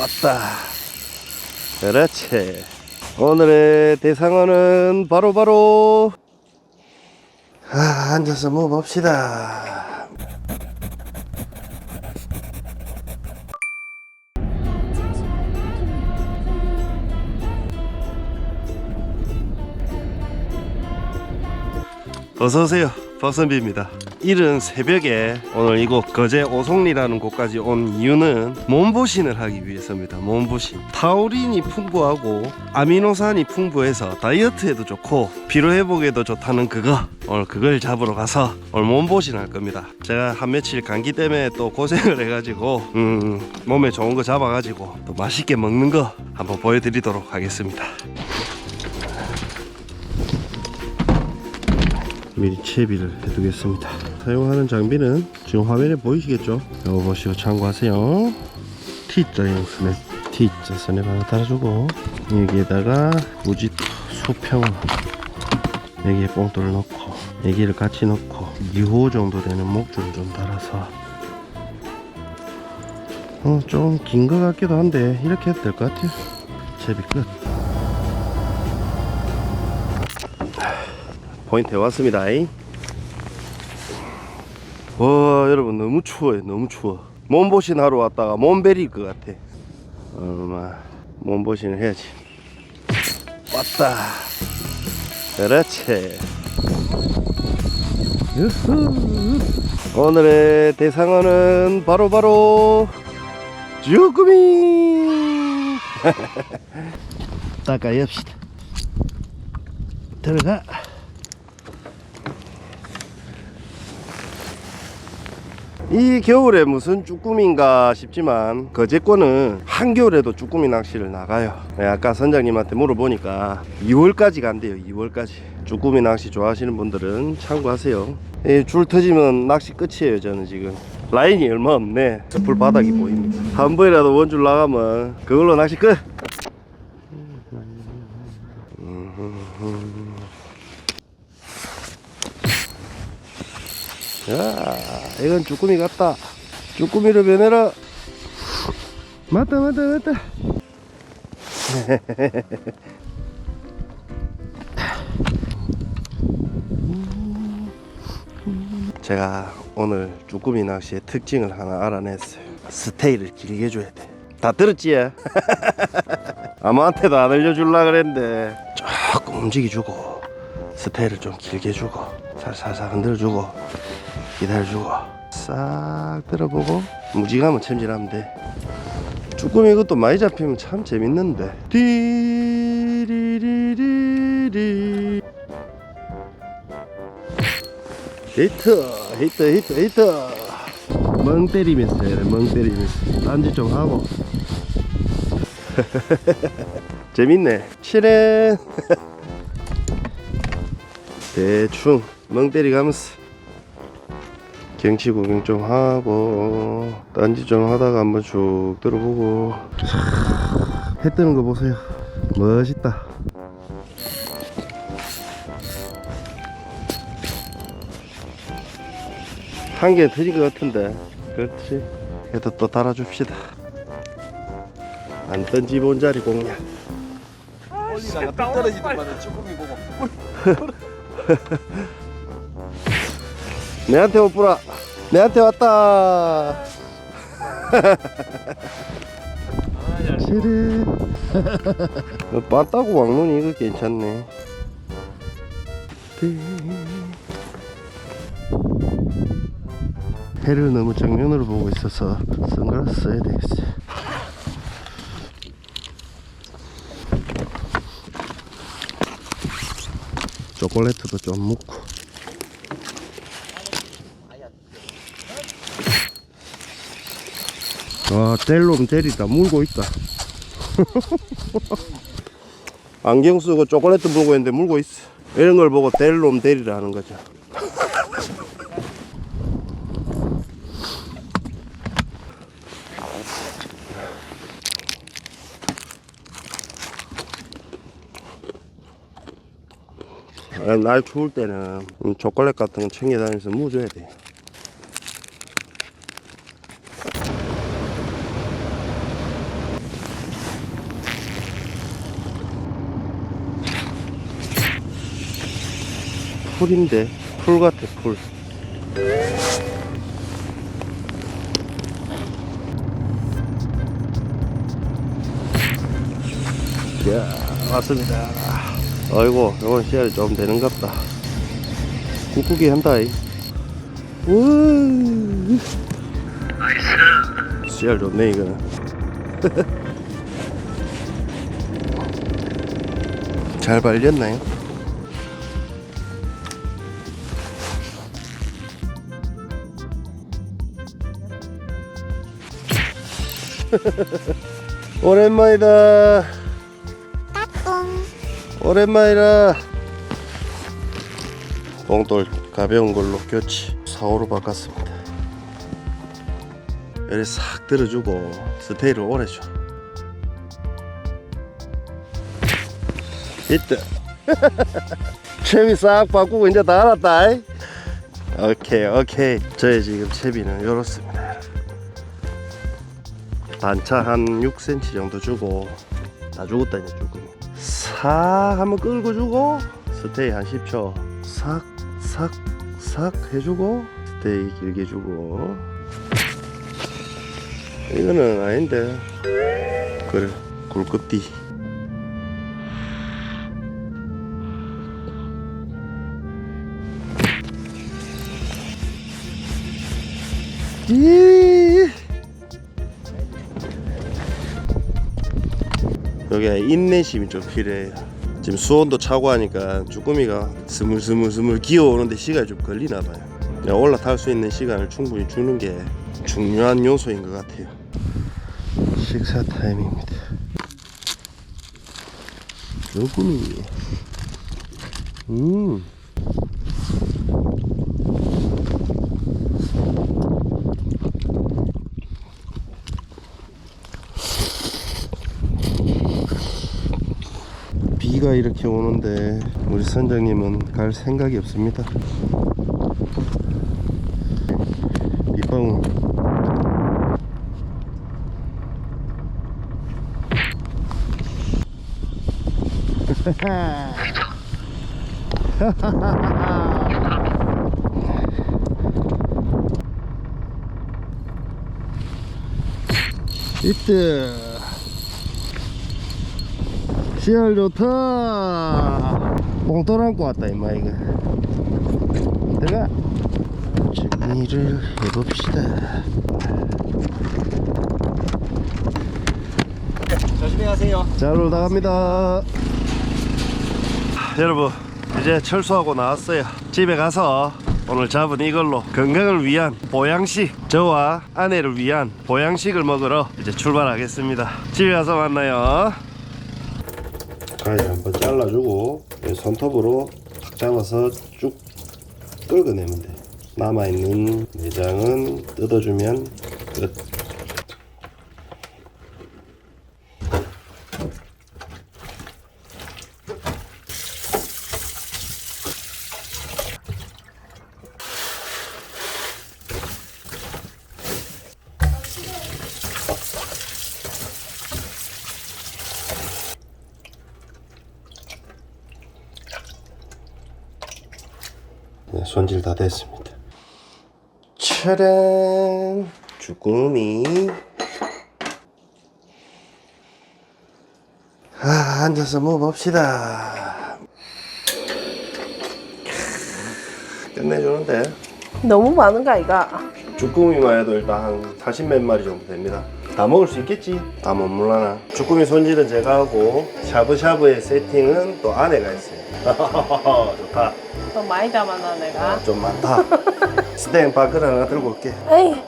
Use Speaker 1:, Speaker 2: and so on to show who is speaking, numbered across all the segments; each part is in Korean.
Speaker 1: 왔다. 그렇지. 오늘의 대상어는 바로바로 아, 앉아서 뭐 봅시다. 어서 오세요. 박선비입니다. 이른 새벽에 오늘 이곳 거제 오송리라는 곳까지 온 이유는 몸보신을 하기 위해서입니다. 몸보신. 타우린이 풍부하고 아미노산이 풍부해서 다이어트에도 좋고 피로 회복에도 좋다는 그거. 오늘 그걸 잡으러 가서 오늘 몸보신 할 겁니다. 제가 한 며칠 감기 때문에 또 고생을 해가지고 음, 몸에 좋은 거 잡아가지고 또 맛있게 먹는 거 한번 보여드리도록 하겠습니다. 미리 채비를 해두겠습니다. 사용하는 장비는 지금 화면에 보이시겠죠? 이거 보시고 참고하세요. T자 형스네 T자 선에 하나 달아주고 여기에다가 우지 수평 여기에 뽕돌 넣고 여기를 같이 넣고 2호 정도 되는 목줄을 좀 달아서 어, 좀 긴 것 같기도 한데 이렇게 해도 될 것 같아요. 채비 끝. 포인트에 왔습니다. 와 여러분 너무 추워요. 너무 추워. 몸보신 하러 왔다가 몸 베릴 것 같아. 얼마 몸보신을 해야지. 왔다. 그렇지. 오늘의 대상어는 바로바로 합시다. 들어가. 이 겨울에 무슨 쭈꾸미인가 싶지만 거제권은 한겨울에도 쭈꾸미 낚시를 나가요. 네, 아까 선장님한테 물어보니까 2월까지 간대요 2월까지. 쭈꾸미 낚시 좋아하시는 분들은 참고하세요. 예, 줄 터지면 낚시 끝이에요 저는 지금. 라인이 얼마 없네. 숯불 바닥이 보입니다. 한 번이라도 원줄 나가면 그걸로 낚시 끝 야, 이건 쭈꾸미 같다. 쭈꾸미로 변해라. 맞다, 맞다, 맞다. 제가 오늘 쭈꾸미 낚시의 특징을 하나 알아냈어요. 스테이를 길게 줘야 돼. 다 들었지? 아무한테도 안 알려줄라 그랬는데 조금 움직여주고 스테이를 좀 길게 주고 살살살 흔들어주고 기다려주고. 싹 들어보고. 무지감은 챔질하면 돼. 쭈꾸미 이것도 많이 잡히면 참 재밌는데. 디리리리리. 히트 히트 히트 히트. 멍 때리면서 해야 돼, 멍 때리면서 딴짓 좀 하고. 재밌네. 칠해 대충 멍 때리 가면서 경치 구경 좀 하고 딴짓 좀 하다가 한번 쭉 들어보고. 해 뜨는 거 보세요. 멋있다. 한 개 터진 것 같은데. 그렇지. 그래도 또 달아줍시다. 안 던지 본 자리 공략.
Speaker 2: 올리다가 뚝 떨어지더만은 쭈꾸미 보고
Speaker 1: 내한테 못 뿌라. 내한테 왔다. 시래 빠따고 왕눈이 이거 괜찮네. 해를 너무 정면으로 보고 있어서 선글라스 써야 되겠어. 초콜릿도 좀 묻고 와, 델롬 대리다. 물고 있다. 안경 쓰고 초콜릿 물고 있는데 물고 있어. 이런 걸 보고 델롬 대리라 하는 거죠. 아, 날 추울 때는 음, 초콜릿 같은 거 챙겨 다니면서 무 줘야 돼. 풀인데 풀 같아 풀. 야 왔습니다. 아이고 이건 씨알이 좀 되는갑다. 꾹꾹이 한다 이. 우. 씨알 좋네 이거는. 잘 발렸나요? 오랜만이다. 오랜만이다. 봉돌 가벼운 걸로 교치 4호로 바꿨습니다. 열이 싹 들어주고 스테이를 오래 줘. 이때 채비 싹 바꾸고 이제 다 알았다. 이. 오케이 오케이. 저의 지금 채비는 이렇습니다. 단차 한 6cm 정도 주고 다 죽었다 이제 조금. 싹 한번 끌고 주고 스테이 한 10초. 싹 싹 싹 해주고 스테이 길게 주고. 이거는 아닌데. 그래 굴급띠. 이 여기가 인내심이 좀 필요해요. 지금 수온도 차고 하니까 쭈꾸미가 스물스물스물 기어오는데 시간이 좀 걸리나 봐요. 그냥 올라탈 수 있는 시간을 충분히 주는 게 중요한 요소인 것 같아요. 식사 타임입니다. 쭈꾸미. 음. 비가 이렇게 오는데 우리 선장님은 갈 생각이 없습니다. 빗방울. 이때 시알 좋다. 뽕돌 안고 왔다 임마 이거. 들어가 정리를 해봅시다.
Speaker 2: 조심히 가세요.
Speaker 1: 잘 놀다 갑니다. 여러분 이제 철수하고 나왔어요. 집에 가서 오늘 잡은 이걸로 건강을 위한 보양식 저와 아내를 위한 보양식을 먹으러 이제 출발하겠습니다. 집에 가서 만나요 가위 한번 잘라주고 이 손톱으로 탁 잡아서 쭉 긁어내면 돼. 남아있는 내장은 뜯어주면 끝 다 됐습니다. 차란 주꾸미. 아, 앉아서 먹어봅시다. 캬, 끝내주는데.
Speaker 3: 너무 많은 거 아이가?
Speaker 1: 주꾸미만 해도 일단 한 40몇 마리 정도 됩니다. 다 먹을 수 있겠지? 다못 물라나. 주꾸미 손질은 제가 하고 샤브샤브의 세팅은 또 아내가 했어요. 좋다.
Speaker 3: 또 많이 담았나 내가?
Speaker 1: 아, 좀 많다. 스테이크 바클 하나 들고 올게.
Speaker 3: 에이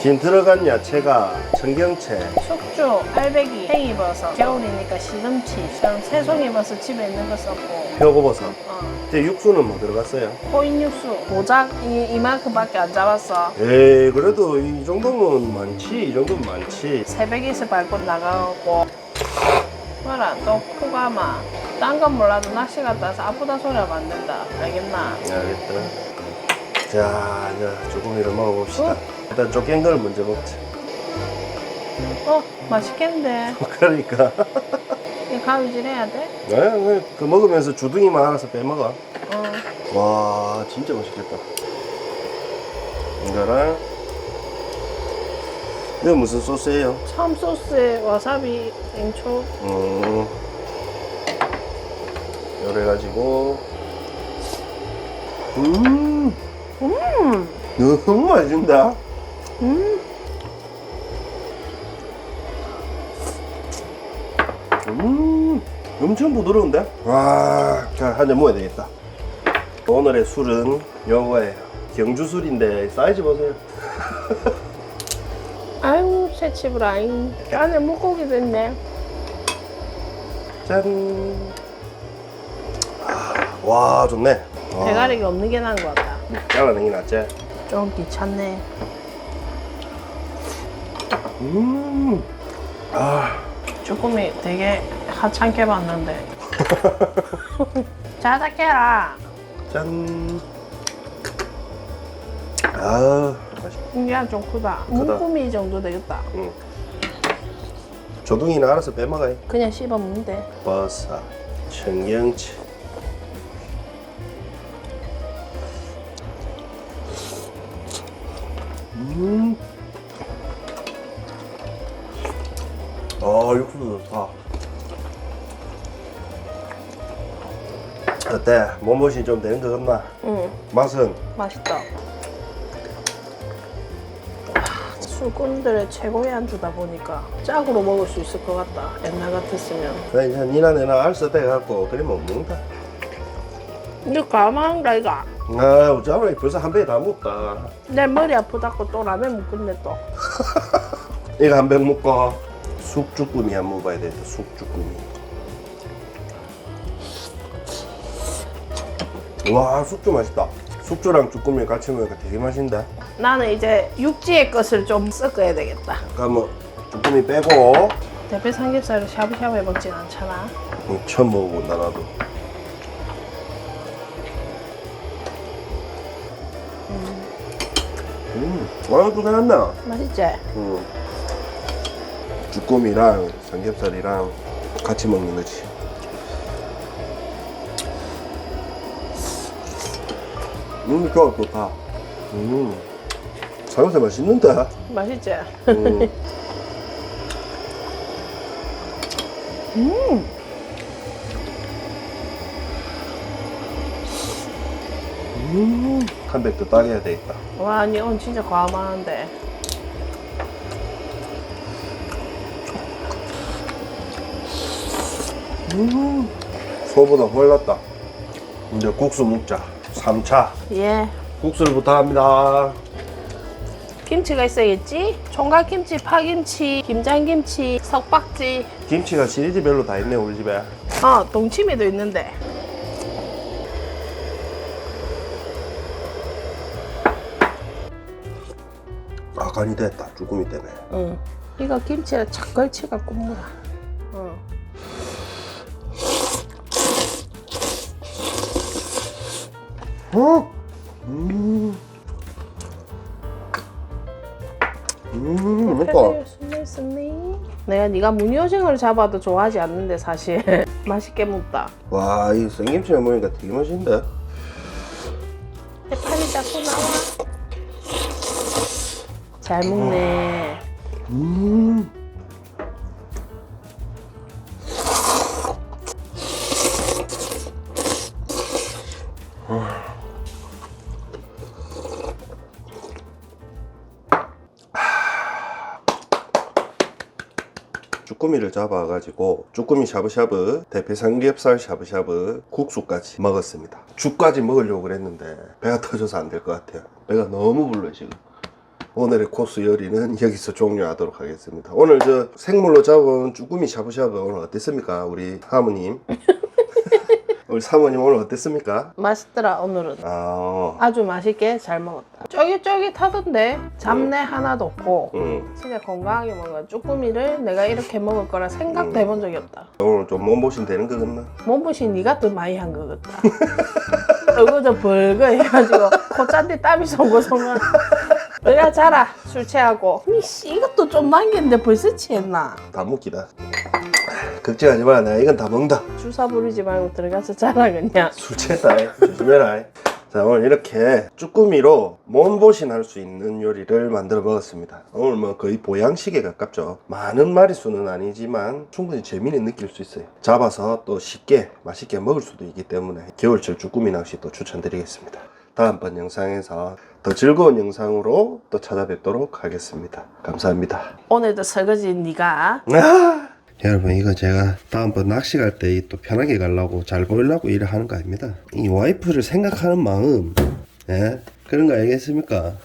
Speaker 1: 지금 들어간 야채가 청경채,
Speaker 3: 숙주, 알배기, 팽이버섯 겨울이니까 시금치 그럼 새송이버섯 집에 있는 거 썼고
Speaker 1: 표고버섯.
Speaker 3: 어,
Speaker 1: 이제 육수는 뭐 들어갔어요?
Speaker 3: 코인 육수 모작 이, 이만큼밖에 안 잡았어
Speaker 1: 에이 그래도 이 정도면 많지. 이 정도면 많지.
Speaker 3: 새벽에서 밟고 나가고 뭐라 또 코가마 딴 건 몰라도 낚시 갔다 와서 아프다 소리가 안 된다 알겠나?
Speaker 1: 알겠다. 자, 이제 조금이를 먹어봅시다. 일단 쪼갠 걸 먼저 먹자.
Speaker 3: 어 맛있겠는데
Speaker 1: 그러니까
Speaker 3: 이 가위질 해야 돼?
Speaker 1: 네, 그 먹으면서 주둥이만 알아서 빼먹어.
Speaker 3: 어.
Speaker 1: 와, 진짜 맛있겠다. 이거랑 이거 무슨 소스예요?
Speaker 3: 참 소스에 와사비, 앵초.
Speaker 1: 음, 요래 가지고 음,
Speaker 3: 음.
Speaker 1: 너무 맛있다.
Speaker 3: 음.
Speaker 1: 음, 엄청 부드러운데? 와, 자, 한잔 먹어야 되겠다. 오늘의 술은 요거예요. 경주 술인데 사이즈 보세요.
Speaker 3: 새치브라잉. 안에 물고기도 있네.
Speaker 1: 짠. 아, 와, 좋네. 와,
Speaker 3: 대가리가 없는 게 나은 것 같다.
Speaker 1: 잘라낸 게 낫지?
Speaker 3: 좀 귀찮네.
Speaker 1: 음, 아,
Speaker 3: 쭈꾸미 되게 하찮게 봤는데. 자작해라.
Speaker 1: 짠. 아, 맛있다.
Speaker 3: 이게 좀 크다. 문구미 정도 되겠다.
Speaker 1: 응. 조둥이는 알아서 빼먹어요.
Speaker 3: 그냥 씹어 먹으면 돼.
Speaker 1: 버섯, 청경채. 음. 아, 육수도 좋다. 어때? 몸보신 좀 되는 거 같나?
Speaker 3: 응,
Speaker 1: 맛은?
Speaker 3: 맛있다. 술꾼들의 최고의 안주다 보니까 짝으로 먹을 수 있을 것 같다. 옛날 같았으면.
Speaker 1: 나 이제 니나 내나 알서 돼갖고 그래 먹는다.
Speaker 3: 이거 가만한가 이거?
Speaker 1: 아, 어쩌면 벌써 한 병에 다 먹다.
Speaker 3: 내 머리 아프다고 또 라면 먹겠네 또.
Speaker 1: 이거 한병 먹고 숙주꾸미 한번 먹어야 되겠다. 숙주꾸미. 와, 숙주 맛있다. 숙주랑 쭈꾸미 같이 먹으니까 되게 맛있는데.
Speaker 3: 나는 이제 육지의 것을 좀 섞어야 되겠다.
Speaker 1: 그러면 쭈꾸미 빼고
Speaker 3: 대패 삼겹살을 샤브샤브 해 먹진 않잖아.
Speaker 1: 음, 처음 먹어본다 나도. 음, 와, 고생한다.
Speaker 3: 맛있지?
Speaker 1: 음. 쭈꾸미랑 삼겹살이랑 같이 먹는 거지. 음, 좋아, 좋다. 음, 삼겹살 맛있는데?
Speaker 3: 맛있지?
Speaker 1: 음,
Speaker 3: 음.
Speaker 1: 음, 한백더 따게야 되겠다.
Speaker 3: 와, 니 오늘 진짜 과감한데.
Speaker 1: 음, 소보다 훨랐다. 이제 국수 먹자. 3차.
Speaker 3: 예.
Speaker 1: 국수를 부탁합니다.
Speaker 3: 김치가 있어야겠지? 총각김치, 파김치, 김장김치, 석박지.
Speaker 1: 김치가 시리즈별로 다 있네, 우리 집에.
Speaker 3: 어, 동치미도 있는데.
Speaker 1: 아, 간이 됐다. 쭈꾸미 때문에.
Speaker 3: 응. 이거 김치를 착 걸쳐갖고 먹어. 응.
Speaker 1: 어? 음. 음, 맵다.
Speaker 3: 패를 숨겼으니. 내가 네가 무늬오징어를 잡아도 좋아하지 않는데 사실 맛있게 먹다.
Speaker 1: 와, 이 생김치를 먹으니까 되게 맛있는데?
Speaker 3: 해파리 자꾸 나와. 잘 먹네.
Speaker 1: 음. 쭈꾸미를 잡아 가지고 쭈꾸미 샤브샤브, 대패 삼겹살 샤브샤브, 국수까지 먹었습니다. 죽까지 먹으려고 그랬는데 배가 터져서 안 될 것 같아요. 배가 너무 불러요 지금. 오늘의 코스 요리는 여기서 종료하도록 하겠습니다. 오늘 저 생물로 잡은 쭈꾸미 샤브샤브 오늘 어땠습니까? 우리 사모님. 우리 사모님 오늘 어땠습니까?
Speaker 3: 맛있더라 오늘은.
Speaker 1: 아,
Speaker 3: 아주 맛있게 잘 먹었다. 쫄깃쫄깃하던데 잡내 하나도 없고
Speaker 1: 음,
Speaker 3: 진짜 건강하게 먹어. 쭈꾸미를 내가 이렇게 먹을 거라 생각도 해본 적이 없다.
Speaker 1: 오늘 좀 몸보신 되는 거 같나?
Speaker 3: 몸보신 네가 더 많이 한 거 같다. 얼굴도 벌거 해가지고 콧잔디 땀이 송글송글. 우리가 자라 술 취하고 이 씨 이것도 좀 남겼는데 벌써 취했나?
Speaker 1: 다 묻기다. 걱정하지 마. 내가 이건 다 먹는다.
Speaker 3: 주사 부리지 말고 들어가서 자라 그냥.
Speaker 1: 술 취했다. 조심해라. 자 오늘 이렇게 쭈꾸미로 몸보신 할 수 있는 요리를 만들어 먹었습니다. 오늘 뭐 거의 보양식에 가깝죠. 많은 마리수는 아니지만 충분히 재미는 느낄 수 있어요. 잡아서 또 쉽게 맛있게 먹을 수도 있기 때문에 겨울철 쭈꾸미 낚시 또 추천드리겠습니다. 다음번 영상에서 더 즐거운 영상으로 또 찾아뵙도록 하겠습니다. 감사합니다.
Speaker 3: 오늘도 설거지 네가
Speaker 1: 여러분 이거 제가 다음번 낚시 갈 때 또 편하게 가려고 잘 보이려고 일을 하는 거 아닙니다 이 와이프를 생각하는 마음 예? 그런 거 알겠습니까?